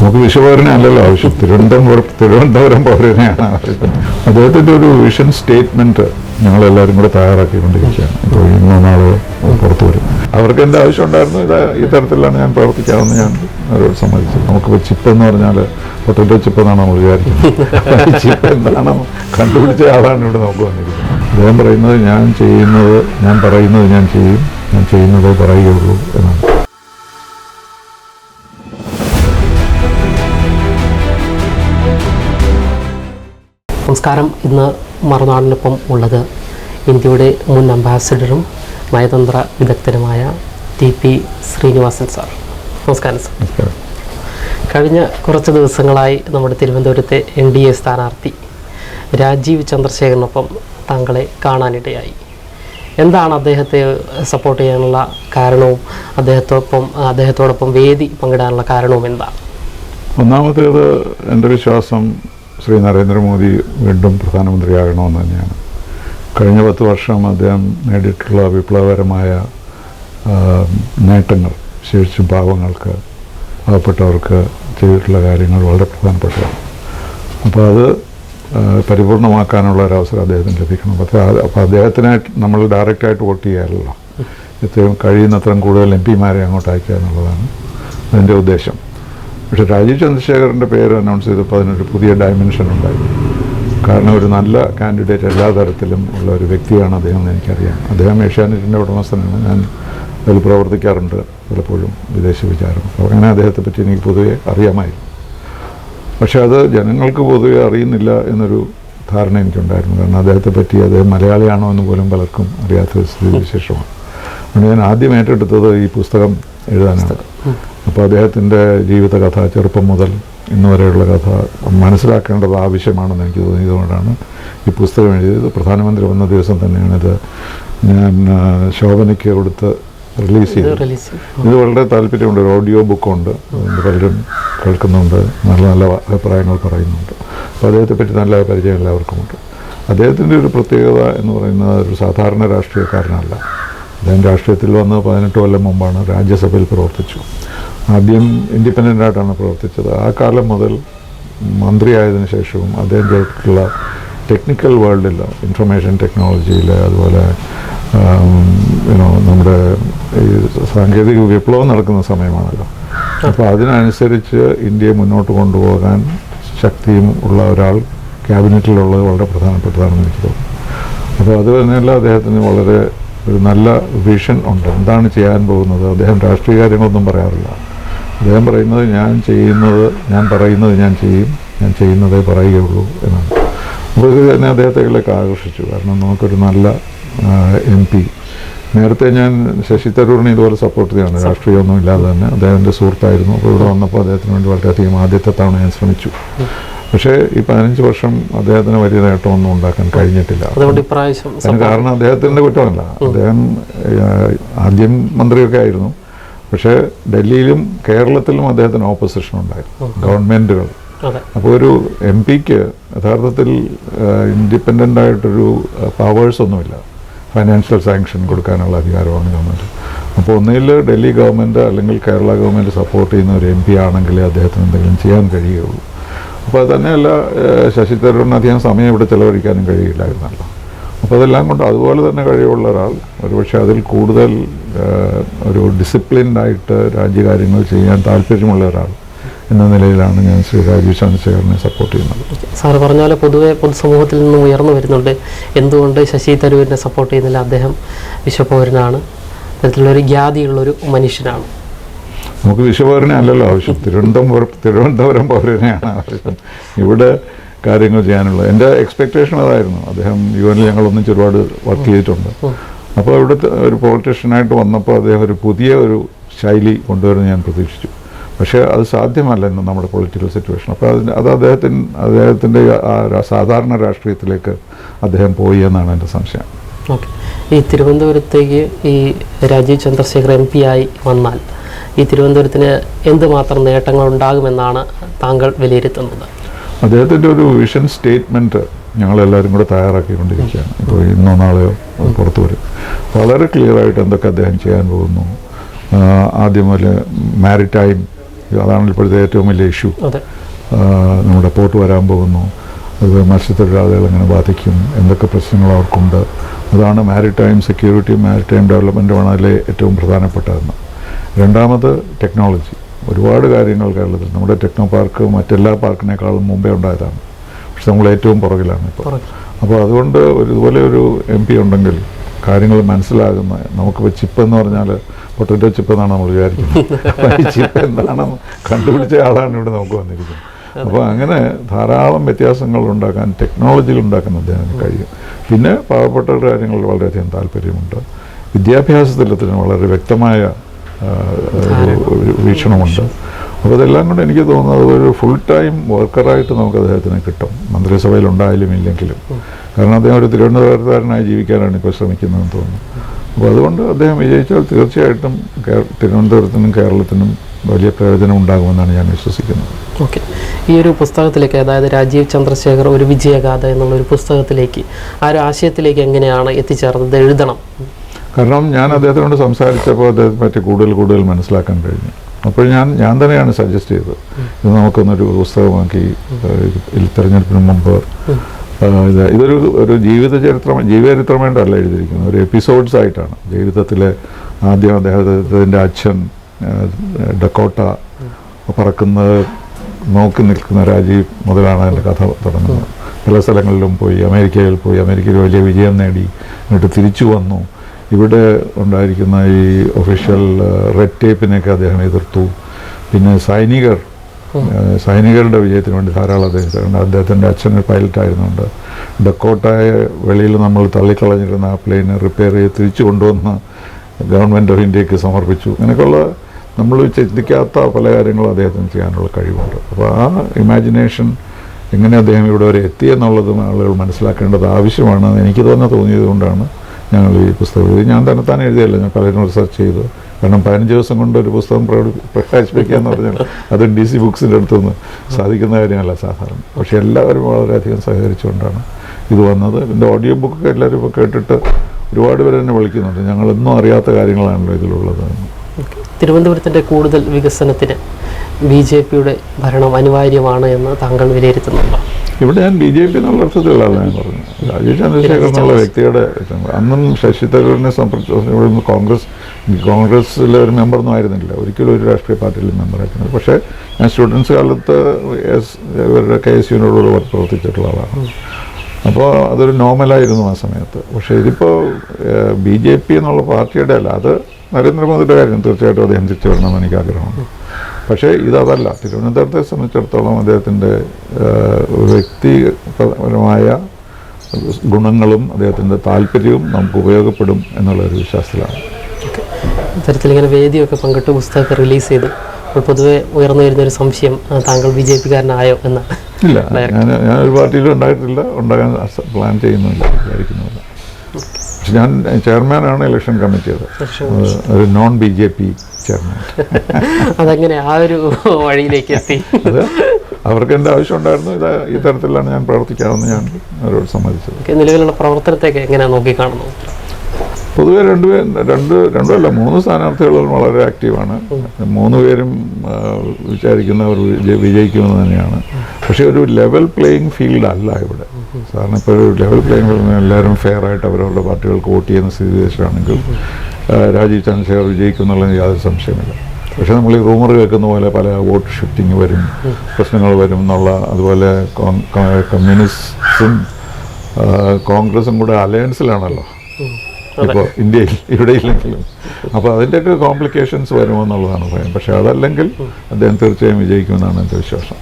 നമുക്ക് വിശ്വപൗരനെ അല്ലല്ലോ. ആവശ്യം തിരുവനന്തപുരം തിരുവനന്തപുരം പൗരനെയാണ്. ആവശ്യം അദ്ദേഹത്തിന്റെ ഒരു വിഷൻ സ്റ്റേറ്റ്മെന്റ് ഞങ്ങളെല്ലാവരും കൂടെ തയ്യാറാക്കിക്കൊണ്ടിരിക്കുകയാണ്. ഇപ്പോൾ ഇന്നോ നാളെ പുറത്തു വരും. അവർക്ക് എന്റെ ആവശ്യം ഉണ്ടായിരുന്നു? ഇത് ഈ തരത്തിലാണ് ഞാൻ പ്രവർത്തിക്കാമെന്ന് ഞാൻ അവരോട് സമ്മതിച്ചു. നമുക്കിപ്പോൾ ചിപ്പ് എന്ന് പറഞ്ഞാൽ പൊട്ടറ്റോ ചിപ്പ് എന്നാണ് നമ്മൾ വിചാരിക്കുന്നത്? ചിപ്പ് എന്താണോ കണ്ടുപിടിച്ച ആളാണ് ഇവിടെ നമുക്ക് വന്നിരിക്കുന്നത്. അദ്ദേഹം പറയുന്നത് ഞാൻ ചെയ്യുന്നത് ഞാൻ പറയുന്നത് ഞാൻ ചെയ്യും. ഞാൻ ചെയ്യുന്നതേ പറയുകയുള്ളൂ എന്നാണ്. നമസ്കാരം. ഇന്ന് മറുനാടിനൊപ്പം ഉള്ളത് ഇന്ത്യയുടെ മുൻ അംബാസിഡറും നയതന്ത്ര വിദഗ്ധനുമായ ടി പി ശ്രീനിവാസൻ സാർ. നമസ്കാരം സാർ. കഴിഞ്ഞ കുറച്ച് ദിവസങ്ങളായി നമ്മുടെ തിരുവനന്തപുരത്തെ എൻ ഡി എ സ്ഥാനാർത്ഥി രാജീവ് ചന്ദ്രശേഖരനൊപ്പം താങ്കളെ കാണാനിടയായി. എന്താണ് അദ്ദേഹത്തെ സപ്പോർട്ട് ചെയ്യാനുള്ള കാരണവും അദ്ദേഹത്തോടൊപ്പം അദ്ദേഹത്തോടൊപ്പം വേദി പങ്കിടാനുള്ള കാരണവും എന്താണ്? ഒന്നാമത്തേത് എന്റെ വിശ്വാസം ശ്രീ നരേന്ദ്രമോദി വീണ്ടും പ്രധാനമന്ത്രിയാകണമെന്ന് തന്നെയാണ്. കഴിഞ്ഞ പത്ത് വർഷം അദ്ദേഹം നേടിയിട്ടുള്ള വിപ്ലവകരമായ നേട്ടങ്ങൾ ശേഷിച്ചും പാവങ്ങൾക്ക് പാവപ്പെട്ടവർക്ക് ചെയ്തിട്ടുള്ള കാര്യങ്ങൾ വളരെ പ്രധാനപ്പെട്ടതാണ്. അപ്പോൾ അത് പരിപൂർണമാക്കാനുള്ള ഒരു അവസരം അദ്ദേഹത്തിന് ലഭിക്കണം. പക്ഷേ അപ്പോൾ അദ്ദേഹത്തിനായിട്ട് നമ്മൾ ഡയറക്റ്റായിട്ട് വോട്ട് ചെയ്യാറില്ല ഇത്രയും കഴിയുന്നത്രയും കൂടുതൽ എം പിമാരെ അങ്ങോട്ട് അയക്കുക എന്നുള്ളതാണ് അതിന്റെ ഉദ്ദേശം. പക്ഷെ രാജീവ് ചന്ദ്രശേഖരന്റെ പേര് അനൗൺസ് ചെയ്തപ്പോൾ അതിനൊരു പുതിയ ഡയമെൻഷൻ ഉണ്ടായി. കാരണം ഒരു നല്ല കാൻഡിഡേറ്റ് എല്ലാ തരത്തിലും ഉള്ള ഒരു വ്യക്തിയാണ് അദ്ദേഹം എന്ന് എനിക്കറിയാം. അദ്ദേഹം ഏഷ്യാനെറ്റിന്റെ ഉടമസ്ഥനാണ്. ഞാൻ അതിൽ പ്രവർത്തിക്കാറുണ്ട് പലപ്പോഴും വിദേശ വിചാരം. അപ്പോൾ അങ്ങനെ അദ്ദേഹത്തെ പറ്റി എനിക്ക് പൊതുവെ അറിയാമായിരുന്നു. പക്ഷേ അത് ജനങ്ങൾക്ക് പൊതുവെ അറിയുന്നില്ല എന്നൊരു ധാരണ എനിക്കുണ്ടായിരുന്നു. കാരണം അദ്ദേഹത്തെ പറ്റി അദ്ദേഹം മലയാളിയാണോ എന്ന് പോലും പലർക്കും അറിയാത്തൊരു സ്ഥിതി വിശേഷമാണ് അതുകൊണ്ട് ഞാൻ ആദ്യം ഏറ്റെടുത്തത് ഈ പുസ്തകം എഴുതാനാണ്. അപ്പോൾ അദ്ദേഹത്തിന്റെ ജീവിതകഥ ചെറുപ്പം മുതൽ ഇന്ന് വരെയുള്ള കഥ മനസ്സിലാക്കേണ്ടത് ആവശ്യമാണെന്ന് എനിക്ക് തോന്നിയതുകൊണ്ടാണ് ഈ പുസ്തകം എഴുതിയത്. പ്രധാനമന്ത്രി വന്ന ദിവസം തന്നെയാണിത് ഞാൻ ശോഭനയ്ക്ക് കൊടുത്ത് റിലീസ് ചെയ്തു. ഇത് വളരെ താല്പര്യമുണ്ട് ഒരു ഓഡിയോ ബുക്കുണ്ട്. പലരും കേൾക്കുന്നുണ്ട്. നല്ല നല്ല അഭിപ്രായങ്ങൾ പറയുന്നുണ്ട്. അപ്പോൾ അദ്ദേഹത്തെ പറ്റി നല്ല പരിചയം എല്ലാവർക്കുമുണ്ട്. അദ്ദേഹത്തിന്റെ ഒരു പ്രത്യേകത എന്ന് പറയുന്നത് ഒരു സാധാരണ രാഷ്ട്രീയക്കാരനല്ല. അദ്ദേഹം രാഷ്ട്രീയത്തിൽ വന്ന് പതിനെട്ട് കൊല്ലം മുമ്പാണ് രാജ്യസഭയിൽ പ്രവർത്തിച്ചു. ആദ്യം ഇൻഡിപെൻഡന്റ് ആയിട്ടാണ് പ്രവർത്തിച്ചത്. ആ കാലം മുതൽ മന്ത്രിയായതിനു ശേഷവും അദ്ദേഹം ചെയ്തിട്ടുള്ള ടെക്നിക്കൽ വേൾഡിൽ ഇൻഫർമേഷൻ ടെക്നോളജിയിൽ അതുപോലെ നമ്മുടെ ഈ സാങ്കേതിക വിപ്ലവം നടക്കുന്ന സമയമാണല്ലോ. അപ്പോൾ അതിനനുസരിച്ച് ഇന്ത്യയെ മുന്നോട്ട് കൊണ്ടുപോകാൻ ശക്തിയും ഉള്ള ഒരാൾ ക്യാബിനറ്റിലുള്ളത് വളരെ പ്രധാനപ്പെട്ടതാണെന്ന് എനിക്ക് തോന്നുന്നു. അപ്പോൾ അത് തന്നെയല്ല അദ്ദേഹത്തിന് വളരെ ഒരു നല്ല വിഷൻ ഉണ്ട്. എന്താണ് ചെയ്യാൻ പോകുന്നത്? അദ്ദേഹം രാഷ്ട്രീയ കാര്യങ്ങളൊന്നും പറയാറില്ല. അദ്ദേഹം പറയുന്നത് ഞാൻ ചെയ്യുന്നത് ഞാൻ പറയുന്നത് ഞാൻ ചെയ്യും ഞാൻ ചെയ്യുന്നതേ പറയുകയുള്ളൂ എന്നാണ്. അപ്പോൾ ഇത് തന്നെ അദ്ദേഹത്തെ ആകർഷിച്ചു. കാരണം നമുക്കൊരു നല്ല എം പി. നേരത്തെ ഞാൻ ശശി തരൂരിനെ ഇതുപോലെ സപ്പോർട്ട് ചെയ്യാണ് രാഷ്ട്രീയമൊന്നും ഇല്ലാതെ തന്നെ. അദ്ദേഹത്തിന്റെ സുഹൃത്തായിരുന്നു. അപ്പോൾ ഇവിടെ വന്നപ്പോൾ അദ്ദേഹത്തിന് വേണ്ടി വളരെയധികം ആദ്യത്തെ തവണ ഞാൻ ശ്രമിച്ചു. പക്ഷേ ഈ പതിനഞ്ച് വർഷം അദ്ദേഹത്തിന് വലിയ നേട്ടമൊന്നും ഉണ്ടാക്കാൻ കഴിഞ്ഞിട്ടില്ല. അതിന് കാരണം അദ്ദേഹത്തിന്റെ കുറ്റമല്ല. അദ്ദേഹം ആദ്യം മന്ത്രിയൊക്കെ ആയിരുന്നു. പക്ഷേ ഡൽഹിയിലും കേരളത്തിലും അദ്ദേഹത്തിന് ഓപ്പോസിഷൻ ഉണ്ടായിരുന്നു. ഗവൺമെന്റുകൾ അപ്പോൾ ഒരു എം പിക്ക് യഥാർത്ഥത്തിൽ ഇൻഡിപെൻഡന്റ് ആയിട്ടൊരു പവേഴ്സ് ഒന്നുമില്ല. ഫൈനാൻഷ്യൽ സാങ്ഷൻ കൊടുക്കാനുള്ള അധികാരമാണ് ഗവൺമെന്റ് അപ്പോൾ ഒന്നുകിൽ ഡൽഹി ഗവൺമെന്റ് അല്ലെങ്കിൽ കേരള ഗവൺമെന്റ് സപ്പോർട്ട് ചെയ്യുന്ന ഒരു എം പി ആണെങ്കിലേ അദ്ദേഹത്തിന് എന്തെങ്കിലും ചെയ്യാൻ കഴിയുകയുള്ളൂ. അപ്പോൾ അത് തന്നെയല്ല ശശി തരൂരിന് അധികം സമയം ഇവിടെ ചെലവഴിക്കാനും കഴിയില്ലായിരുന്നല്ലോ. അപ്പോൾ അതെല്ലാം കൊണ്ട് അതുപോലെ തന്നെ കഴിവുള്ള ഒരാൾ. ഒരുപക്ഷെ അതിൽ കൂടുതൽ ഒരു ഡിസിപ്ലിൻഡായിട്ട് രാജ്യകാര്യങ്ങൾ ചെയ്യാൻ താല്പര്യമുള്ള ഒരാൾ എന്ന നിലയിലാണ് ഞാൻ ശ്രീ രാജീവ് ചന്ദ്രശേഖരനെ സപ്പോർട്ട് ചെയ്യുന്നത്. സാർ പറഞ്ഞ പോലെ പൊതുവെ പൊതുസമൂഹത്തിൽ നിന്ന് ഉയർന്നു വരുന്നുണ്ട്. എന്തുകൊണ്ട് ശശി തരൂരിനെ സപ്പോർട്ട് ചെയ്യുന്നില്ല? അദ്ദേഹം വിശ്വപൗരനാണ്. തരത്തിലുള്ളൊരു ഖ്യാതിയുള്ളൊരു മനുഷ്യനാണ്. നമുക്ക് വിശ്വപൗരനെ അല്ലല്ലോ ആവശ്യം. തിരുവനന്തപുരം തിരുവനന്തപുരം പൗരനെയാണ് ആവശ്യം. ഇവിടെ കാര്യങ്ങൾ ചെയ്യാനുള്ള എന്റെ എക്സ്പെക്റ്റേഷൻ അതായിരുന്നു. അദ്ദേഹം യു എനിൽ ഞങ്ങൾ ഒന്നിച്ച് ഒരുപാട് വർക്ക് ചെയ്തിട്ടുണ്ട്. അപ്പോൾ ഇവിടുത്തെ ഒരു പൊളിറ്റീഷ്യനായിട്ട് വന്നപ്പോൾ അദ്ദേഹം ഒരു പുതിയ ഒരു ശൈലി കൊണ്ടുവരുമെന്ന് ഞാൻ പ്രതീക്ഷിച്ചു. പക്ഷേ അത് സാധ്യമല്ല ഇന്ന് നമ്മുടെ പൊളിറ്റിക്കൽ സിറ്റുവേഷൻ അപ്പോൾ അതിന് അത് അദ്ദേഹത്തിന് അദ്ദേഹത്തിന്റെ ആ സാധാരണ രാഷ്ട്രീയത്തിലേക്ക് അദ്ദേഹം പോയി എന്നാണ് എന്റെ സംശയം. ഓക്കെ. ഈ തിരുവനന്തപുരത്തേക്ക് ഈ രാജീവ് ചന്ദ്രശേഖർ എം പി ആയി വന്നാൽ ഈ തിരുവനന്തപുരത്തിന് എന്തുമാത്രം നേട്ടങ്ങൾ ഉണ്ടാകുമെന്നാണ് താങ്കൾ വിലയിരുത്തുന്നത്? അദ്ദേഹത്തിന്റെ ഒരു വിഷൻ സ്റ്റേറ്റ്മെന്റ് ഞങ്ങളെല്ലാവരും കൂടെ തയ്യാറാക്കിക്കൊണ്ടിരിക്കുകയാണ്. ഇപ്പോൾ ഇന്നോ നാളെയോ അത് പുറത്തു വരും. വളരെ ക്ലിയർ ആയിട്ട് എന്തൊക്കെ അദ്ദേഹം ചെയ്യാൻ പോകുന്നു. ആദ്യം മുതൽ മാരിടൈം അതാണ് ഇപ്പോഴത്തെ ഏറ്റവും വലിയ ഇഷ്യൂ നമ്മുടെ പോർട്ട് വരാൻ പോകുന്നു. അത് മത്സ്യത്തൊഴിലാളികൾ എങ്ങനെ ബാധിക്കും എന്തൊക്കെ പ്രശ്നങ്ങൾ അവർക്കുണ്ട്. അതാണ് മാരിടൈം സെക്യൂരിറ്റി മാരിടൈം ഡെവലപ്മെന്റുമാണ് അതിലെ ഏറ്റവും പ്രധാനപ്പെട്ടതെന്ന്. രണ്ടാമത് ടെക്നോളജി ഒരുപാട് കാര്യങ്ങൾ കേരളത്തിൽ. നമ്മുടെ ടെക്നോ പാർക്ക് മറ്റെല്ലാ പാർക്കിനേക്കാളും മുമ്പേ ഉണ്ടായതാണ്. പക്ഷെ നമ്മൾ ഏറ്റവും പുറകിലാണ് ഇപ്പോൾ. അപ്പോൾ അതുകൊണ്ട് ഒരു ഇതുപോലെ ഒരു എം പി ഉണ്ടെങ്കിൽ കാര്യങ്ങൾ മനസ്സിലാകുന്ന നമുക്കിപ്പോൾ ചിപ്പ് എന്ന് പറഞ്ഞാൽ പൊട്ടറ്റോ ചിപ്പ് എന്നാണ് നമ്മൾ വിചാരിക്കുന്നത്. ഈ ചിപ്പ് എന്താണെന്ന് കണ്ടുപിടിച്ച ആളാണ് ഇവിടെ നമുക്ക് വന്നിരിക്കുന്നത്. അപ്പോൾ അങ്ങനെ ധാരാളം വ്യത്യാസങ്ങൾ ഉണ്ടാക്കാൻ ടെക്നോളജികൾ ഉണ്ടാക്കുന്ന അദ്ദേഹത്തിന് കഴിയും. പിന്നെ പാവപ്പെട്ട കാര്യങ്ങളിൽ വളരെയധികം താല്പര്യമുണ്ട്. വിദ്യാഭ്യാസത്തിൽ വളരെ വ്യക്തമായ ഒരു വീക്ഷണമുണ്ട്. അപ്പോൾ ഇതെല്ലാം കൊണ്ട് എനിക്ക് തോന്നുന്നത് ഒരു ഫുൾ ടൈം വർക്കറായിട്ട് നമുക്ക് അദ്ദേഹത്തിന് കിട്ടും. മന്ത്രിസഭയിൽ ഉണ്ടായാലും ഇല്ലെങ്കിലും. കാരണം അദ്ദേഹം ഒരു തിരുവനന്തപുരത്തുകാരനായി ജീവിക്കാനാണ് ഇപ്പോൾ ശ്രമിക്കുന്നതെന്ന് തോന്നുന്നു. അപ്പോൾ അതുകൊണ്ട് അദ്ദേഹം വിജയിച്ചാൽ തീർച്ചയായിട്ടും തിരുവനന്തപുരത്തിനും കേരളത്തിനും വലിയ പ്രയോജനം ഉണ്ടാകുമെന്നാണ് ഞാൻ വിശ്വസിക്കുന്നത്. ഓക്കെ. ഈ ഒരു പുസ്തകത്തിലേക്ക് അതായത് രാജീവ് ചന്ദ്രശേഖർ ഒരു വിജയഗാഥ എന്നുള്ള ഒരു പുസ്തകത്തിലേക്ക് ആ ഒരു ആശയത്തിലേക്ക് എങ്ങനെയാണ് എത്തിച്ചേർന്നത്? എഴുതണം. കാരണം ഞാൻ അദ്ദേഹത്തിനോട് സംസാരിച്ചപ്പോൾ അദ്ദേഹത്തെ പറ്റി കൂടുതൽ കൂടുതൽ മനസ്സിലാക്കാൻ കഴിഞ്ഞു. അപ്പോൾ ഞാൻ ഞാൻ തന്നെയാണ് സജസ്റ്റ് ചെയ്തത്. ഇത് നമുക്കൊന്നൊരു പുസ്തകമാക്കി തിരഞ്ഞെടുപ്പിന് മുമ്പ് ഇത് ഇതൊരു ഒരു ജീവിത ചരിത്രം ജീവചരിത്രമായിട്ടല്ല എഴുതിയിരിക്കുന്നത്. ഒരു എപ്പിസോഡ്സ് ആയിട്ടാണ്. ജീവിതത്തിലെ ആദ്യം അദ്ദേഹത്തിന്റെ അച്ഛൻ ഡക്കോട്ട പറക്കുന്നത് നോക്കി നിൽക്കുന്ന രാജീവ് മുതലാണ് അതിന്റെ കഥ തുടങ്ങുന്നത്. പല സ്ഥലങ്ങളിലും പോയി അമേരിക്കയിൽ പോയി അമേരിക്കയിൽ വലിയ വിജയം നേടി എന്നിട്ട് തിരിച്ചു വന്നു. ഇവിടെ ഉണ്ടായിരിക്കുന്ന ഈ ഒഫീഷ്യൽ റെഡ് ടേപ്പിനെയൊക്കെ അദ്ദേഹം എതിർത്തു. പിന്നെ സൈനികർ സൈനികരുടെ വിജയത്തിന് വേണ്ടി ധാരാളം അദ്ദേഹം അദ്ദേഹത്തിന്റെ അച്ഛൻ പൈലറ്റായിരുന്നുണ്ട്. ഡക്കോട്ടായ വെളിയിൽ നമ്മൾ തള്ളിക്കളഞ്ഞിരുന്ന ആ പ്ലെയിനെ റിപ്പയർ ചെയ്ത് തിരിച്ചു കൊണ്ടുവന്ന് ഗവൺമെന്റ് ഓഫ് ഇന്ത്യയ്ക്ക് സമർപ്പിച്ചു. അങ്ങനെയൊക്കെയുള്ള നമ്മൾ ചിന്തിക്കാത്ത പല കാര്യങ്ങളും അദ്ദേഹത്തിന് ചെയ്യാനുള്ള കഴിവുണ്ട്. അപ്പോൾ ആ ഇമാജിനേഷൻ എങ്ങനെ അദ്ദേഹം ഇവിടെ വരെ എത്തി എന്നുള്ളതും ആളുകൾ മനസ്സിലാക്കേണ്ടത് ആവശ്യമാണ് എനിക്ക് തന്നെ തോന്നിയത് കൊണ്ടാണ് ഞങ്ങൾ ഈ പുസ്തകം എഴുതി ഞാൻ തന്നെ താൻ എഴുതിയല്ല ഞാൻ പലരും റിസർച്ച് ചെയ്തു. കാരണം പതിനഞ്ച് ദിവസം കൊണ്ട് ഒരു പുസ്തകം പ്രകാശിപ്പിക്കുക എന്ന് പറഞ്ഞാൽ അത് ഡി സി ബുക്സിന്റെ അടുത്തുനിന്ന് സാധിക്കുന്ന കാര്യമല്ല സാധാരണ. പക്ഷെ എല്ലാവരും വളരെയധികം സഹകരിച്ചുകൊണ്ടാണ് ഇത് വന്നത്. എന്റെ ഓഡിയോ ബുക്ക് എല്ലാവരും ഇപ്പോൾ കേട്ടിട്ട് ഒരുപാട് പേര് എന്നെ വിളിക്കുന്നുണ്ട്. ഞങ്ങളൊന്നും അറിയാത്ത കാര്യങ്ങളാണല്ലോ ഇതിലുള്ളത്. തിരുവനന്തപുരത്തിന്റെ കൂടുതൽ വികസനത്തിന് ബി ജെ പിയുടെ ഭരണം അനിവാര്യമാണ് എന്ന് താങ്കൾ വിലയിരുത്തുന്നുണ്ടോ? ഇവിടെ ഞാൻ ബി ജെ പി എന്നുള്ള അർത്ഥത്തിലല്ല ഞാൻ പറഞ്ഞത്. രാജീവ് ചന്ദ്രശേഖർ എന്നുള്ള വ്യക്തിയുടെ അന്നും ശശി തരൂരിനെ സംബന്ധിച്ച് ഇവിടെ നിന്ന് കോൺഗ്രസ് കോൺഗ്രസ്സിലെ ഒരു മെമ്പറൊന്നും ആയിരുന്നില്ല. ഒരിക്കലും ഒരു രാഷ്ട്രീയ പാർട്ടിയിലും മെമ്പറായിട്ടുണ്ട് പക്ഷേ ഞാൻ സ്റ്റുഡൻസ് കാലത്ത് എസ് ഇവരുടെ കെ എസ് യുവിനോടുകൂടെ പ്രവർത്തിച്ചിട്ടുള്ള ആളാണ്. അപ്പോൾ അതൊരു നോർമലായിരുന്നു ആ സമയത്ത്. പക്ഷേ ഇതിപ്പോൾ ബി ജെ പി എന്നുള്ള പാർട്ടിയുടെ അല്ല അത് നരേന്ദ്രമോദിയുടെ കാര്യം തീർച്ചയായിട്ടും അദ്ദേഹം തിരിച്ചു വരണമെന്ന് എനിക്ക് ആഗ്രഹമുണ്ട്. പക്ഷേ ഇതതല്ല. തിരുവനന്തപുരത്തെ സംബന്ധിച്ചിടത്തോളം അദ്ദേഹത്തിന്റെ വ്യക്തിപരമായ ഗുണങ്ങളും അദ്ദേഹത്തിന്റെ താല്പര്യവും നമുക്ക് ഉപയോഗപ്പെടും എന്നുള്ളൊരു വിശ്വാസത്തിലാണ്. ഇത്തരത്തിൽ ഇങ്ങനെ വേദിയൊക്കെ പങ്കിട്ട് പുസ്തകമൊക്കെ റിലീസ് ചെയ്ത്. അപ്പോൾ പൊതുവെ ഉയർന്നു വരുന്ന ഒരു സംശയം താങ്കൾ ബി ജെ പിക്കാരനായോ എന്നാണ് ഇല്ല. ഞാൻ ഞാൻ ഒരു പാർട്ടിയിലും ഉണ്ടായിട്ടില്ല. ഉണ്ടാകാൻ പ്ലാൻ ചെയ്യുന്നില്ല വിചാരിക്കുന്നില്ല പക്ഷെ ഞാൻ ചെയർമാനാണ് ഇലക്ഷൻ കമ്മിറ്റിയത് ഒരു non B J P chairman. അതങ്ങനെ ആ ഒരു വഴിയിലേക്ക് എത്തി? അത് അവർക്ക് എന്റെ ആവശ്യം ഉണ്ടായിരുന്നു ഇത് ഈ തരത്തിലാണ് ഞാൻ പ്രവർത്തിക്കാമെന്ന് ഞാൻ അവരോട് സമ്മതിച്ചത്. നിലവിലുള്ള പ്രവർത്തനത്തെയൊക്കെ എങ്ങനെയാണ് നോക്കിക്കാണുന്നത് പൊതുവെ രണ്ടുപേർ രണ്ട് രണ്ടുമല്ല മൂന്ന് സ്ഥാനാർത്ഥികളും വളരെ ആക്റ്റീവാണ്. മൂന്ന് പേരും വിചാരിക്കുന്നവർ വിജയിക്കുമെന്ന് തന്നെയാണ്. പക്ഷേ ഒരു ലെവൽ പ്ലേയിങ് ഫീൽഡ് അല്ല ഇവിടെ. സാറിന് ഇപ്പോൾ ഒരു ലെവൽ പ്ലേയിങ് ഫീൽഡ് എല്ലാവരും ഫെയർ ആയിട്ട് അവരവരുടെ പാർട്ടികൾക്ക് വോട്ട് ചെയ്യുന്ന സ്ഥിതി വെച്ചാണെങ്കിൽ രാജീവ് ചന്ദ്രശേഖർ വിജയിക്കും എന്നുള്ളതിന് യാതൊരു സംശയമില്ല പക്ഷേ നമ്മൾ ഈ റൂമർ കേൾക്കുന്ന പോലെ പല വോട്ട് ഷിഫ്റ്റിംഗ് വരും പ്രശ്നങ്ങൾ വരും എന്നുള്ള അതുപോലെ കമ്മ്യൂണിസ്റ്റും കോൺഗ്രസും കൂടെ അലയൻസിലാണല്ലോ ഇപ്പോൾ ഇന്ത്യയിൽ ഇവിടെ ഇല്ലെങ്കിലും. അപ്പോൾ അതിന്റെയൊക്കെ കോംപ്ലിക്കേഷൻസ് വരുമോ എന്നുള്ളതാണ് ഭയം. പക്ഷേ അതല്ലെങ്കിൽ അദ്ദേഹം തീർച്ചയായും വിജയിക്കുമെന്നാണ് എന്റെ വിശ്വാസം.